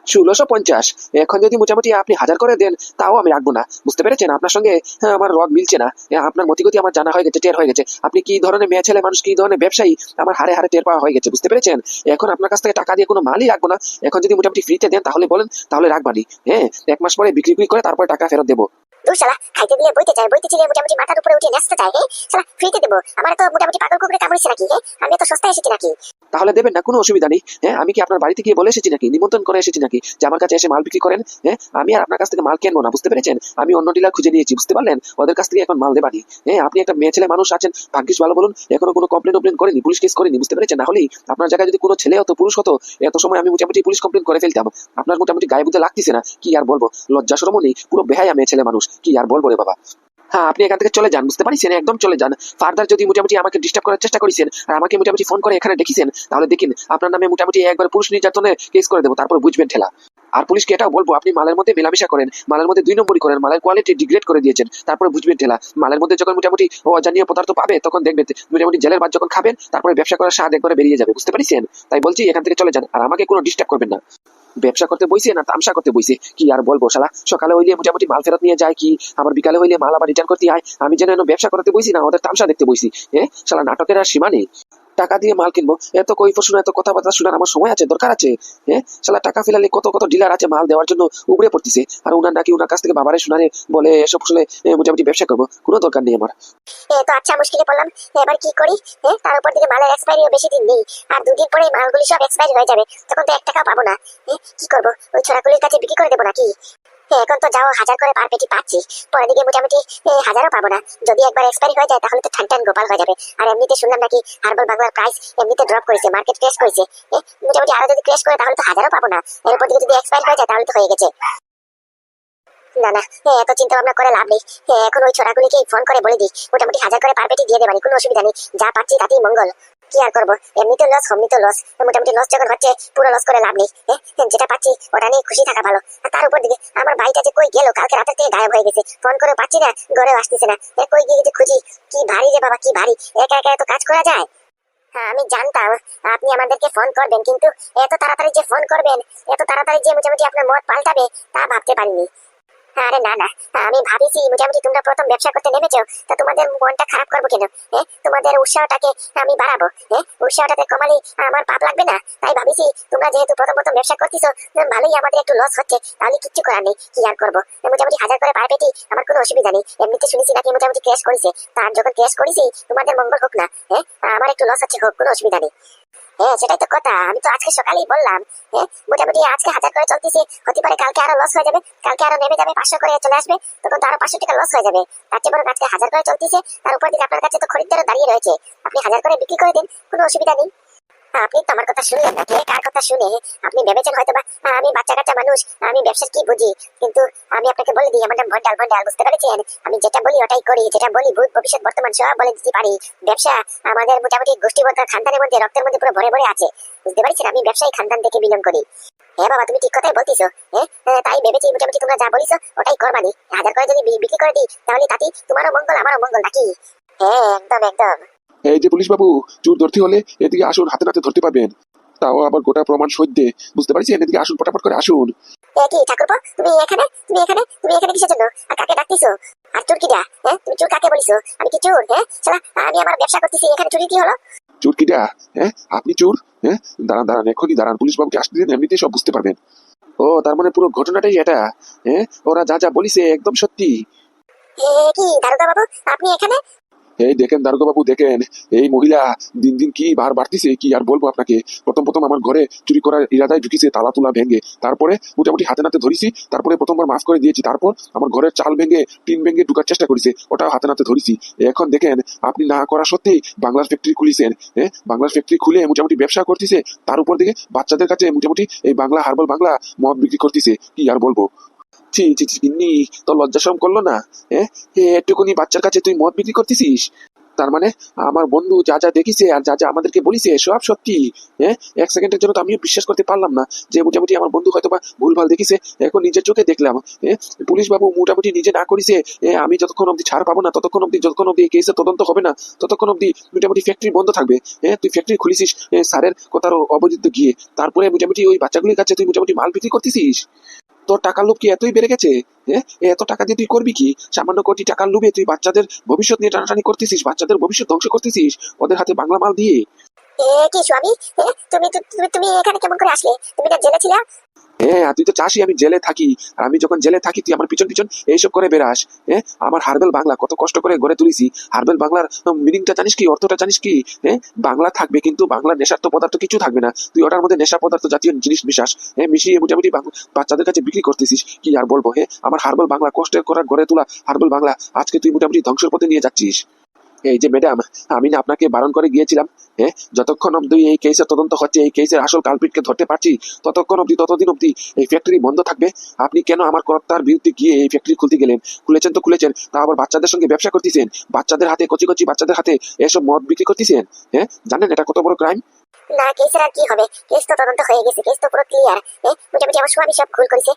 ষোলোশো পঞ্চাশ। এখন যদি মোটামুটি আপনি হাজার করে দেন তাও আমি রাখব না। বুঝতে পেরেছেন? আপনার সঙ্গে হ্যাঁ, আমার রগ মিলছে না। হ্যাঁ, আপনার মতিগতি আমার জানা হয়ে গেছে টের হয়ে গেছে। আপনি কি ধরনের মেয়ে ছেলে মানুষ কি ধরনের ব্যবসায়ী? আমার হারে হারে টের পাওয়া হয়ে গেছে বুঝতে পেরেছেন? এখন আপনার কাছ থেকে টাকা দিয়ে কোনো মালই রাখব না। এখন যদি মোটামুটি ফ্রিতে দেন তাহলে বলেন তাহলে রাখবানি। হ্যাঁ এক মাস পরে বিক্রি করে তারপরে টাকা ফেরত দেবো। তাহলে দেবেন না, কোনো অসুবিধা নেই হ্যাঁ আমি কি আপনার বাড়িতে গিয়ে বলে এসেছি নাকি, নিমন্ত্রণ করে এসেছি নাকি, যে আমার কাছে এসে মাল বিক্রি করেন হ্যাঁ আমি আর আপনার কাছ থেকে মাল কিনবো না, বুঝতে পেরেছেন? আমি অন্য ডিলার খুঁজে নিয়েছি, বুঝতে পারলেন? ওদের কাছ থেকে এখন মাল দেবানি হ্যাঁ আপনি একটা মেয়ে ছেলে মানুষ আছেন, ভাগ্যিস ভালো বলুন, এখনও কোনো কমপ্লেন কমপ্লেন করেনি, পুলিশ কেস করেনি, বুঝতে পেরেছেন? না আপনার জায়গায় যদি কোনো ছেলে হতো, পুরুষ হতো, এত সময় আমি মোটামুটি পুলিশ কমপ্লেন করে ফেলতাম। আপনার মোটামুটি গায়ে বুঝতে লাগতেছে না, কি আর বলব? লজ্জা সরমও নেই, পুরো বেহায়া মেয়ে ছেলে মানুষ। কি আর বলব রে বাবা? হ্যাঁ আপনি এখান থেকে চলে যান, বুঝতে পারছেন? একদম চলে যান। ফার্দার যদি মোটামুটি আমাকে ডিস্টার্ব করার চেষ্টা করেছেন আর আমাকে মোটামুটি ফোন করে এখানে ডেকেছেন তাহলে দেখেন আপনার নামে মোটামুটি একবার পুরুষ নির্যাতনের কেস করে দেবো, তারপর বুঝবেন ঠেলা। আর পুলিশকে এটাও বলব, আপনি মালের মধ্যে মেলামেশা করেন, মালের মধ্যে দুই নম্বরই করেন, মালের কোয়ালিটি ডিগ্রেড করে দিয়েছেন, তারপরে বুঝবেন ঠেলা। মালের মধ্যে যখন মোটামুটি ও অজানীয় পদার্থ পাবে, তখন দেখবেন মোটামুটি জেলের বাদ যখন খাবেন, তারপরে ব্যবসা করার স্বাদ একবারে বেরিয়ে যাবে, বুঝতে পারছেন? তাই বলছি, এখান থেকে চলে যান আর আমাকে কোনো ডিস্টার্ব করবেন না। ব্যবসা করতে বইছে না তামসা করতে বইছে? কি আর বলব শালা? সকালে হইলে মোটামুটি মাল ফেরত নিয়ে যায় কি? আবার বিকালে হইলে মাল আবার রিটার্ন করতে হয়। আমি যেন ব্যবসা করতে বইছি না ওদের তামসা দেখতে বইছি। হ্যাঁ শালা নাটকের আর সীমা নেই। টাকা দিয়ে মাল কিনবো। এত কৈফ শোনা এত কথাবার্তা শোনার আমার সময় আছে দরকার আছে। হ্যাঁ? শালা টাকা ফেলালে কত কত ডিলার আছে মাল দেওয়ার জন্য উবড়ে পড়তেছে। আর উনার নাকি উনার কাছ থেকে বাবারে শোনারে বলে এসব এ, মোটামুটি ব্যবসা করব। কোনো দরকার নেই আমার। তো আচ্ছা মুশকিলে পড়লাম। এবার কি করি? হ্যাঁ? তার উপর মালের বেশি দিন নেই। আর দুদিন পরে মালগুলি সব এক্সপায়ারি হয়ে যাবে। তখন তো এক টাকাও পাবো না। হ্যাঁ? কি করব? ওই ছোড়াগুলির কাছে বিক্রি করে দেবো নাকি? এখন তো যাও হাজার করে পার পেটি পাচ্ছি। পরের দিকে মোটামুটি হাজারও পাবো না। যদি একবার এক্সপায়ারি হয়ে যায় তাহলে তো ঠান ঠান গোপাল হয়ে যাবে। আর এমনিতে শুনলাম নাকি হার্বাল বাংলার প্রাইস এমনিতে ড্রপ করেছে মার্কেট ক্রেশ করেছে। মোটামুটি আরও যদি ক্রেশ করে তাহলে তো হাজারও পাবো না। এর উপর দিকে যদি এক্সপায়ারি হয়ে যায় তাহলে তো হয়ে গেছে। না না এ, এত চিন্তা ভাবনা করে লাভ নেই। এখন ওই ছোড়াগুলিকে ফোন করে বলে দিই। মোটামুটি হাজার করে পার পেটি দিয়ে দেবানি কোনো অসুবিধা নেই। যা পাচ্ছি তাতেই মঙ্গল। কি আর করব? এমনিতে লস অমনিতে লস মোটামুটি লস যখন হচ্ছে পুরো লস করে লাভ নেই। এ, যেটা পাচ্ছি ওটা নিয়ে খুশি থাকা ভালো। আর তার উপর দিকে আমার ভাইটা যে কই গেল কালকে রাতের থেকে গায়েব হয়ে গেছে। ফোন করে পাচ্ছি না ঘরে আসতেছে না। কই গিয়ে যে খুঁজি? কি ভারী রে বাবা কি ভারী। একা একা এত কাজ করা যায়? হ্যাঁ আমি জানতাম। আপনি আমাদেরকে ফোন করবেন কিন্তু এত তাড়াতাড়ি যে ফোন করবেন এত তাড়াতাড়ি যে মোটামুটি আপনার মত পাল্টাবে তা ভাবতে পারিনি। আরে না না। আমি ভাবিছি মোটামুটি তোমরা প্রথম ব্যবসা করতে নেমেছো, তা তোমাদের মনটা খারাপ করব কেন? হ্যাঁ? তোমাদের উৎসাহটাকে আমি বাড়াবো হ্যাঁ? উৎসাহটাকে কমালে আমার পাপ লাগবে না? তাই ভাবিছি তোমরা যেহেতু প্রথম প্রথম ব্যবসা করতেছো ভালোই আমাদের একটু লস হচ্ছে, তাহলে কিচ্ছু করার নেই, কি আর করব? মোটামুটি হাজার করে পার পেটি, আমার কোনো অসুবিধা নেই। এমনিতে শুনেছি নাকি মোটামুটি ক্যাশ করেছে তার যখন ক্যাশ করেছি, তোমাদের মঙ্গল হোক না হ্যাঁ? আমার একটু লস হচ্ছে, হোক, কোনো অসুবিধা নেই। হ্যাঁ সেটাই তো কথা। আমি তো আজকে সকালেই বললাম হ্যাঁ মোটামুটি আজকে হাজার করে চলতেছে। হতে পারে কালকে আরও লস হয়ে যাবে। কালকে আরও নেমে যাবে, পাঁচশো করে চলে আসবে। তখন তো আরও পাঁচশো টাকা লস হয়ে যাবে। তার চেয়ে আজকে হাজার করে চলতেছে। তার উপর দিকে আপনার কাছে তো খরিদ্দারও দাঁড়িয়ে রয়েছে। আপনি হাজার করে বিক্রি করে দিন, কোনো অসুবিধা নেই। আপনি তো আমার কথা শুনলেন না কার কথা শুনে? আপনি ভেবেছেন হয়তো বা আমি বাচ্চা কাচ্চা মানুষ আমি ব্যবসার কি বুঝি? কিন্তু আমি আপনাকে বলে দিই আমার নাম ভন্ডাল ভন্ডাল বুঝতে পেরেছেন? আমি যেটা বলি ওটাই করি যেটা বলি ভূত ভবিষ্যৎ বর্তমান সব বলে দিতে পারি। ব্যবসা আমাদের মোটামুটি গোষ্ঠীবদ্ধ খানদানের মধ্যে রক্তের মধ্যে পুরো ভরে ভরে আছে। বুঝতে পারছেন? আমি ব্যবসায়ী খানদান থেকে বিলং করি। হ্যাঁ বাবা তুমি ঠিক কথাই বলতিছো হ্যাঁ? হ্যাঁ, তাই ভেবেছি মোটামুটি তোমরা যা বলিছো ওটাই করবানি হাজার করে যদি বিক্রি করে দিই তাহলে তাতেই তোমারও মঙ্গল আমারও মঙ্গল নাকি? হ্যাঁ একদম একদম। এই যে পুলিশ বাবু চুর ধরতে হলে এদিকে আসুন হাতে নাতে ধরতে পারবেন। তাও আবার গোটা প্রমাণ সত্যি বুঝতে পারছেন? এদিকে আসুন ফটাফট করে আসুন। কি ঠাকুরপো? তুমি এখানে? তুমি এখানে? তুমি এখানে কিসের জন্য? আর কাকে ডাকতেছো? আর চোর কিটা হ্যাঁ? তুমি চোর কাকে বলিছো? আমি কি চোর হ্যাঁ? শালা আমি আমার ব্যবসা করতেছি এখানে চুরি কি হলো? চোর কিটা হ্যাঁ? আপনি চোর হ্যাঁ? দাঁড়ান দাঁড়ান এখনই দাঁড়ান। পুলিশ বাবুকে আসতে দিন এমনিতেই সব বুঝতে পারবেন। ও তার মানে পুরো ঘটনাটাই এটা হ্যাঁ? ওরা যা যা বলিছে একদম সত্যি। কি দারোগা বাবু আপনি এখানে? এই দেখেন দারোগা বাবু দেখেন। এই মহিলা দিন দিন কি ভার বাড়তিছে, কি আর বলব আপনাকে? প্রথম প্রথম আমার ঘরে চুরি করার ইরাদায় ঢুকিছে, তালা তুলা ভেঙে। তারপরে মোটামুটি হাতে নাতে ধরেছি, তারপরে প্রথমবার মাফ করে দিয়েছি, তারপর আমার ঘরের চাল ভেঙে, টিন ভেঙে ঢুকার চেষ্টা করেছে, ওটাও হাতে নাতে ধরেছি। এখন দেখেন, আপনি না করা সত্ত্বেই বাংলার ফ্যাক্টরি খুলিছেন হ্যাঁ বাংলার ফ্যাক্টরি খুলে মোটামুটি ব্যবসা করতেছে, তার উপর দিকে বাচ্চাদের কাছে মোটামুটি এই বাংলা হার্বাল বাংলা মদ বিক্রি করতেছে, কি আর বলব? ছি লজ্জা শরম করল না? হ্যাঁ? এটুকুনি বাচ্চার কাছে তুই মদ বিক্রি করতেছিস? তার মানে আমার বন্ধু যা যা দেখিছে আর যা যা আমাদেরকে বলিছে, সব সত্যি। হ্যাঁ? এক সেকেন্ডের জন্য তো আমিও বিশ্বাস করতে পারলাম না যে মোটামুটি আমার বন্ধু হয়তো বা ভুলভাল দেখিছে, এখন নিজের চোখে দেখলাম। হ্যাঁ? পুলিশ বাবু মোটামুটি নিজে না করিছে আমি যতক্ষণ অব্দি ছাড় পাবো না, ততক্ষণ অব্দি যতক্ষণ অব্দি এই কেসের তদন্ত হবে না, ততক্ষণ অব্দি মোটামুটি ফ্যাক্টরি বন্ধ থাকবে। হ্যাঁ? তুই ফ্যাক্টরি খুলিছিস স্যারের কথার অবজিত গিয়ে, তারপরে মোটামুটি ওই বাচ্চাগুলির কাছে তুই মোটামুটি মাল বিক্রি করতেছিস? তোর টাকার লোভ কি এতই বেড়ে গেছে? হ্যাঁ এত টাকা দিয়ে তুই করবি কি? সামান্য কোটি টাকার লোভে তুই বাচ্চাদের ভবিষ্যৎ নিয়ে টানাটানি করতেছিস, বাচ্চাদের ভবিষ্যৎ ধ্বংস করতেছিস, ওদের হাতে বাংলা মাল দিয়ে। কি স্বামী? তুমি তুমি এখানে কেমন করে আসলে? তুমি না জেলে ছিলে? হ্যাঁ তুই তো চাষি আমি জেলে থাকি। আর আমি যখন জেলে থাকি, তুই আমার পিছন পিছন এইসব করে বেরাস হ্যাঁ আমার হার্বেল বাংলা, কত কষ্ট করে গড়ে তুলেছি। হার্বেল বাংলার মিনিংটা জানিস কি, অর্থটা জানিস কি? হ্যাঁ বাংলা থাকবে, কিন্তু নেশার তো পদার্থ কিছু থাকবে না। তুই ওটার মধ্যে নেশা পদার্থ জাতীয় জিনিস মিশাস। হ্যাঁ মিশিয়ে মোটামুটি বাচ্চাদের কাছে বিক্রি করতেছিস। কি আর বলব হ্যাঁ আমার হার্বেল বাংলা কষ্টের করার গড়ে তোলা হার্বেল বাংলা, আজকে তুই মোটামুটি ধ্বংসের পথে নিয়ে যাচ্ছিস। এই যে ম্যাডাম, আমি না আপনাকে বারণ করে গিয়েছিলাম। হ্যাঁ যতক্ষণ অব্দি এই কেসের তদন্ত হচ্ছে, এই কেসের আসল কালপিটকে ধরতে পারছি, ততক্ষণ অব্দি ততদিন অব্দি এই ফ্যাক্টরি বন্ধ থাকবে। আপনি কেন আমার কর্তার বিরুদ্ধে গিয়ে এই ফ্যাক্টরি খুলতে গেলেন? খুলেছেন তো খুলেছেন, তা আবার বাচ্চাদের সঙ্গে ব্যবসা করতেছেন, বাচ্চাদের হাতে, কচি কচি বাচ্চাদের হাতে এসব মদ বিক্রি করতেছেন হ্যাঁ? জানেন এটা কত বড় ক্রাইম না কেসের আর কি হবে? কেস তো তদন্ত হয়ে গেছে কেস তো পুরো ক্লিয়ার মোটামুটি আমার স্বামী সব ভুল করেছে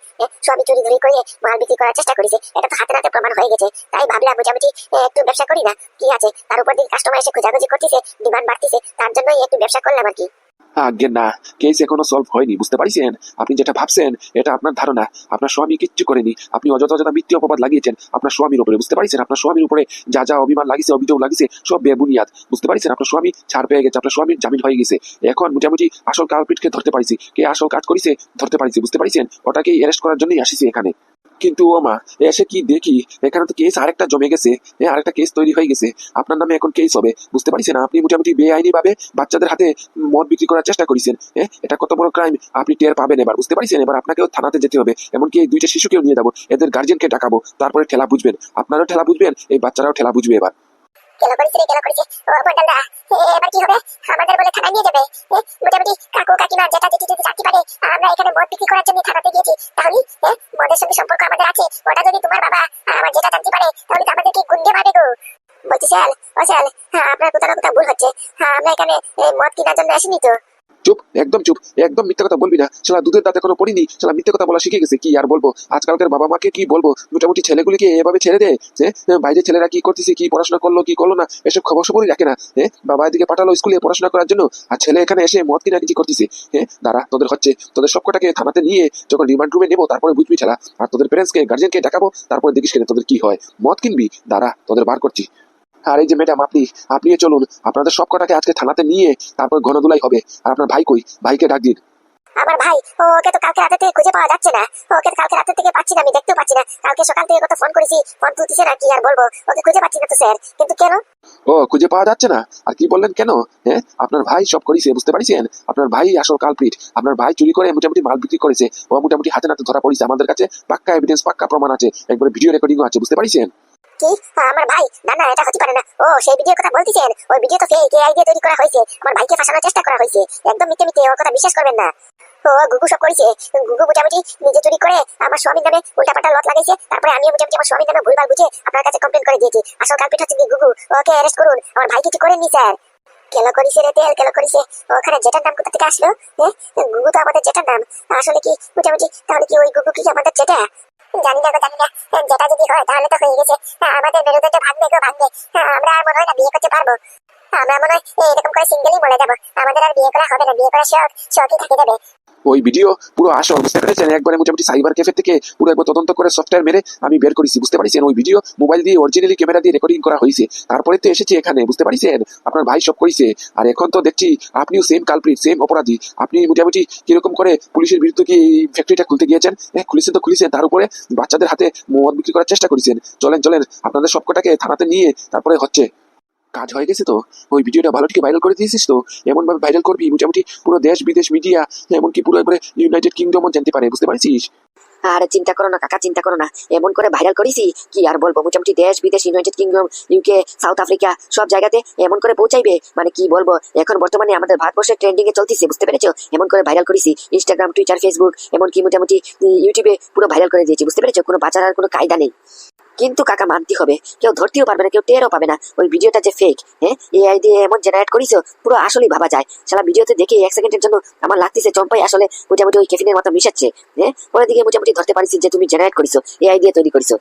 স্বামী চুরি ধরি করে মাল বিক্রি করার চেষ্টা করেছে, এটা তো হাতে নাতে প্রমাণ হয়ে গেছে। তাই ভাবলাম মোটামুটি একটু ব্যবসা করি না, কি আছে? তার উপর দিকে কাস্টমার এসে খোঁজাখুঁজি করতেছে ডিমান্ড বাড়তেছে তার জন্যই একটু ব্যবসা করলাম আর কি। আগে না কেস এখনও সলভ হয়নি, বুঝতে পারছেন? আপনি যেটা ভাবছেন, এটা আপনার ধারণা। আপনার স্বামী কিচ্ছু করেনি, আপনি অযথা অযথা মিথ্যে অপবাদ লাগিয়েছেন আপনার স্বামীর উপরে, বুঝতে পারছেন? আপনার স্বামীর উপরে যা যা অভিমান লাগিয়েছে, অভিযোগ লাগিয়েছে, সব বেবুনিয়াদ, বুঝতে পারছেন? আপনার স্বামী ছাড় পেয়ে গেছে, আপনার স্বামীর জামিন হয়ে গেছে। এখন মোটামুটি আসল কালপিটকে ধরতে পারিছি। কে আসল কাজ করেছে, ধরতে পারিছি, বুঝতে পারছেন? ওটাকেই অ্যারেস্ট করার জন্যই আসিছি এখানে। কিন্তু ও মা এসে কি দেখি? এখানে তো কেস আরেকটা জমে গেছে। এ, আরেকটা কেস তৈরি হয়ে গেছে। আপনার নামে এখন কেস হবে। বুঝতে পারছেন? আপনি মোটামুটি বেআইনি ভাবে বাচ্চাদের হাতে মদ বিক্রি করার চেষ্টা করেছেন। হ্যাঁ এটা কত বড় ক্রাইম আপনি টের পাবেন এবার। বুঝতে পারছেন? এবার আপনাকেও থানাতে যেতে হবে। এমনকি এই দুইটা শিশুকেও নিয়ে যাব। এদের গার্জিয়ানকে ডাকাবো। তারপরে ঠেলা বুঝবেন। আপনারাও ঠেলা বুঝবেন এই বাচ্চারাও ঠেলা বুঝবে এবার। কেন করেছে রে কেন করেছে। ও বন্ডালদা এবার কি হবে? আমাদের বলে থানায় নিয়ে যাবে। মোটামুটি কাকু কাকিমা যেটা যেটি যদি জানতে পারে আমরা এখানে মদ বিক্রি করার জন্য থানাতে গিয়েছি। তাহলে মদের সঙ্গে সম্পর্ক আমাদের আছে। ওটা যদি তোমার বাবা, আমার যেটা জানতে পারে, তাহলে আমাদেরকে গুন্ডে মারবে গো। বলছি, স্যার, ও, স্যার হ্যাঁ আপনার কোথাও না কোথাও ভুল হচ্ছে। হ্যাঁ আমরা এখানে মদ কেনার জন্য আসিনি তো। চুপ, একদম চুপ, একদম মিথ্যে কথা বলবি না। শালা দুধের দাঁত এখনও পড়িনি, শালা মিথ্যে কথা বলা শিখে গেছে, কি আর বলব? আজকালকার বাবা মাকে কি বলব? মোটামুটি ছেলেগুলিকে এভাবে ছেড়ে দে হ্যাঁ বাইরে ছেলেরা কি করতেছে, কি পড়াশোনা করল, কি করল না, এসব খবর সবরই রাখে না হ্যাঁ বাবা এদিকে পাঠালো স্কুলে পড়াশোনা করার জন্য, আর ছেলে এখানে এসে মদ কিনা কিছু করতেছে হ্যাঁ দাঁড়া, তোদের হচ্ছে, তোদের সবকটাকে থানাতে নিয়ে যখন রিমান্ড রুমে নেব, তারপরে বুঝবি ছাড়া আর তোদের প্যারেন্টসকে গার্জিয়ানকে ডাকাবো, তারপরে দেখিস কেন তোদের কি হয়। মদ কিনবি? দাঁড়া, তোদের বার করছি। আর এই যে ম্যাডাম আপনি আপনিও চলুন। আপনাদের সব কটাকে আজকে থানাতে নিয়ে তারপর ঘনদুলাই হবে। আর আপনার ভাই কই? ভাইকে ডাক দিন। আমার ভাই ওকে তো কালকে রাতে থেকে খুঁজে পাওয়া যাচ্ছে না। ওকে তো কালকে রাতে থেকে পাচ্ছি না আমি দেখতেও পাচ্ছি না। কালকে সকাল থেকে কত ফোন করেছি ফোন তুলতেছে না কি আর বলব? ওকে খুঁজে পাচ্ছি না তো স্যার কিন্তু কেন? ও খুঁজে পাওয়া যাচ্ছে না? আর কি বললেন কেন? হ্যাঁ? আপনার ভাই সব করেছে বুঝতে পারছেন? আপনার ভাই আসল কালপ্রিট আপনার ভাই চুরি করে মোটামুটি মাল বিক্রি করেছে। ও মোটামুটি হাতে নাতে ধরা পড়েছে আমাদের কাছে। পাক্কা এভিডেন্স পাক্কা প্রমাণ আছে। একবারে ভিডিও রেকর্ডিংও আছে বুঝতে পারছেন? কি? আমার ভাই। না না, এটা হতে পারে না। ও, সেই ভিডিওর কথা বলতেছেন? ওই ভিডিও তো ফেক এআই দিয়ে তৈরি করা হয়েছে। আমার ভাইকে ফাঁসানোর চেষ্টা করা হয়েছে। একদম মিথ্যে মিথ্যে, ওর কথা বিশ্বাস করবেন না। ও, গুগু সব করেছে। গুগু মোটামুটি নিজে চুরি করে আমার স্বামীর নামে উল্টাপাল্টা লট লাগাইছে। তারপরে আমিও মোটামুটি আমার স্বামীর নামে ভুলভাল বুঝে আপনার কাছে কমপ্লেন করে দিয়েছি। আসল কালপিট হচ্ছে গুগু? ওকে অ্যারেস্ট করুন। আমার ভাই কি করেননি, স্যার। কেন করিছে রে তেল কেন করিছে। ওখানে জেটার নাম কোথা থেকে আসলো? হ্যাঁ গুগু তো আমাদের জেটার নাম। আসলে কি মোটামুটি তাহলে কি ওই গুগু কি আমাদের জেটা জানি না জানি না। যেটা যদি হয় তাহলে তো হয়ে গেছে। আমাদের মেরুদণ্ড ভাঙবে গো, ভাঙবে। আমরা আর মনে হয় না বিয়ে করতে পারব। হয় ওই ভিডিও পুরো আসল একবারে মোটামুটি সাইবার ক্যাফে থেকে পুরো একবার তদন্ত করে সফটওয়্যার মেরে আমি বের করেছি, বুঝতে পারছেন? ওই ভিডিও মোবাইল দিয়ে অরিজিনালি ক্যামেরা দিয়ে রেকর্ডিং করা হয়েছে। তারপরে তো এসেছে এখানে, বুঝতে পারছেন? আপনার ভাই সব করেছে। আর এখন তো দেখছি আপনিও সেম কালপ্রিট সেম অপরাধী। আপনি মোটামুটি কীরকম করে পুলিশের বিরুদ্ধে কি ফ্যাক্টরিটা খুলতে গিয়েছেন? হ্যাঁ খুলেছেন তো খুলেছেন। তার উপরে বাচ্চাদের হাতে মদ বিক্রি করার চেষ্টা করেছেন। চলেন চলেন, আপনাদের সবকটাকে থানাতে নিয়ে তারপরে হচ্ছে। কাজ হয়ে গেছে তো। ওই ভিডিওটা ভালো থেকে ভাইরাল করে দিয়েছিস তো। এমন ভাবে ভাইরাল করবি, মোটামুটি পুরো দেশ, বিদেশ মিডিয়া এমনকি পুরো একবারে ইউনাইটেড কিংডমও জানতে পারে, বুঝতে পারছিস? আর চিন্তা করো না, কাকা, চিন্তা করো না। এমন করে ভাইরাল করেছি কি আর বলব? মোটামুটি দেশ, বিদেশ United Kingdom UK South Africa সব জায়গাতে এমন করে পৌঁছাইবে। মানে কি বলব? এখন বর্তমানে আমাদের ভারতবর্ষে ট্রেন্ডিং এ চলতেছে, বুঝতে পেরেছ? এমন করে ভাইরাল করেছি ইনস্টাগ্রাম টুইটার ফেসবুক এমনকি মোটামুটি ইউটিউবে পুরো ভাইরাল করে দিয়েছি, বুঝতে পেরেছ? কোনো বাঁচার আর কোনো কায়দা নেই। কিন্তু কাকা মানতে হবে। কেউ ধরতেও পারবে না, কেউ টেরও পাবে না। ওই ভিডিওটা যে ফেক হ্যাঁ? এআই দিয়ে এমন জেনারেট করিস পুরো আসলেই ভাবা যায়। সারা ভিডিওতে দেখে এক সেকেন্ডের জন্য আমার লাগতেছে চম্পাই আসলে মোটামুটি ওই কেফিনের মতো মিশাচ্ছে হ্যাঁ? ওরা দিকে মোটামুটি ধরতে পারিস যে তুমি জেনারেট করিস এআই দিয়ে তৈরি করিছো।